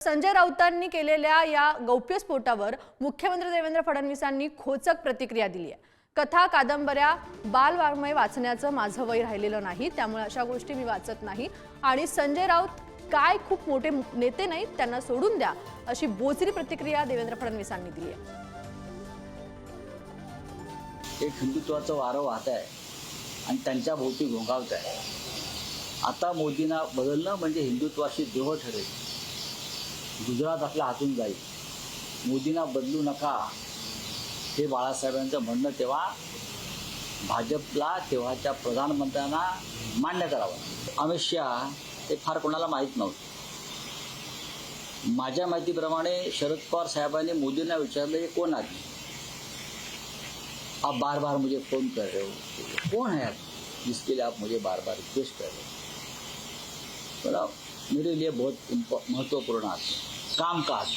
संजय राऊतांनी केलेल्या या गौप्यस्फोटावर मुख्यमंत्री देवेंद्र फडणवीसांनी खोचक प्रतिक्रिया दिली आहे. कथा कादंबऱ्या बालवाङ्मय वाचण्याचं माझं वय राहिलेलं नाही त्यामुळे अशा गोष्टी मी वाचत नाही. आणि संजय राऊत काय खूप मोठे नेते नाहीत त्यांना सोडून द्या अशी बोचरी प्रतिक्रिया देवेंद्र फडणवीसांनी दिली आहे. एक हिंदुत्वाचं वारं वाहत आहे आणि त्यांच्या भोवती घोंगावत आहे. आता मोदींना बदलणं म्हणजे हिंदुत्वाशी देव ठरेल. गुजरात आपल्या हातून जाईल. मोदींना बदलू नका. हे बाळासाहेबांचं म्हणणं तेव्हा भाजपला तेव्हाच्या प्रधानमंत्र्यांना मान्य करावं. अमित शहा हे फार कोणाला माहीत नव्हतं. माझ्या माहितीप्रमाणे शरद पवार साहेबांनी मोदींना विचारलं हे कोण आधी आप बार बार मुझे फोन कर रहे हो. कौन है आप जिसके लिए आप मुझे बार बार रिक्वेस्ट कर रहे हो. मेरे लिए बहुत महत्त्वपूर्ण आहे कामकाज।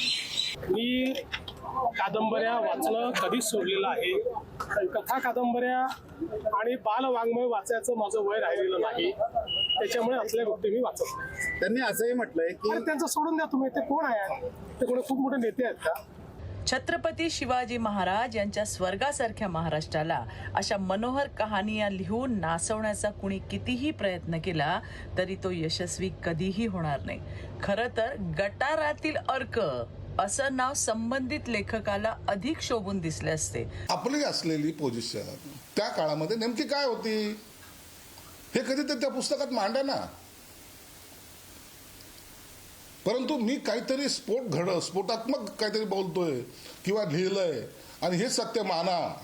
मी कादंबऱ्या वाचणं कधीच सोडलेलं आहे. पण कथा कादंबऱ्या आणि बालवाङ्मय वाचायचं माझं वय राहिलेलं नाही. त्याच्यामुळे असल्या गोष्टी मी वाचत. त्यांनी असंही म्हटलंय की आणि त्यांचं सोडून द्या तुम्ही. ते कोण आहे? ते कोणी खूप मोठे नेते आहेत का? छत्रपती शिवाजी महाराज यांच्या स्वर्गासारख्या महाराष्ट्राला अशा मनोहर कहानिया लिहून नाचवण्याचा कुणी कितीही प्रयत्न केला तरी तो यशस्वी कधीही होणार नाही. खरं तर गटारातील अर्क असं नाव संबंधित लेखकाला अधिक शोभून दिसले असते. आपली असलेली पोझिशन त्या काळामध्ये नेमकी काय होती? हे कधी तर त्या पुस्तकात मांडा ना. परंतु मी काहीतरी स्फोट घड स्फोटात्मक काहीतरी बोलतोय किंवा लिहिलंय. आणि हे सत्य माना.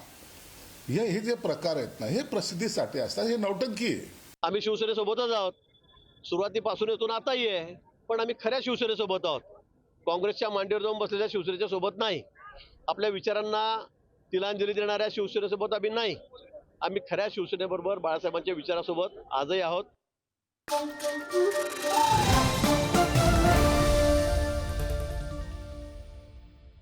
हे हे जे प्रकार आहेत ना हे प्रसिद्धीसाठी असतात. हे नौटंकी आहे. आम्ही शिवसेनेसोबतच आहोत. सुरुवातीपासून येतून आताही आहे. पण आम्ही खऱ्या शिवसेनेसोबत आहोत. काँग्रेसच्या मांडीवर जाऊन बसलेल्या शिवसेनेच्या सोबत नाही. आपल्या विचारांना तिलांजली देणाऱ्या शिवसेनेसोबत आम्ही नाही. आम्ही खऱ्या शिवसेनेबरोबर बाळासाहेबांच्या विचारासोबत आजही आहोत.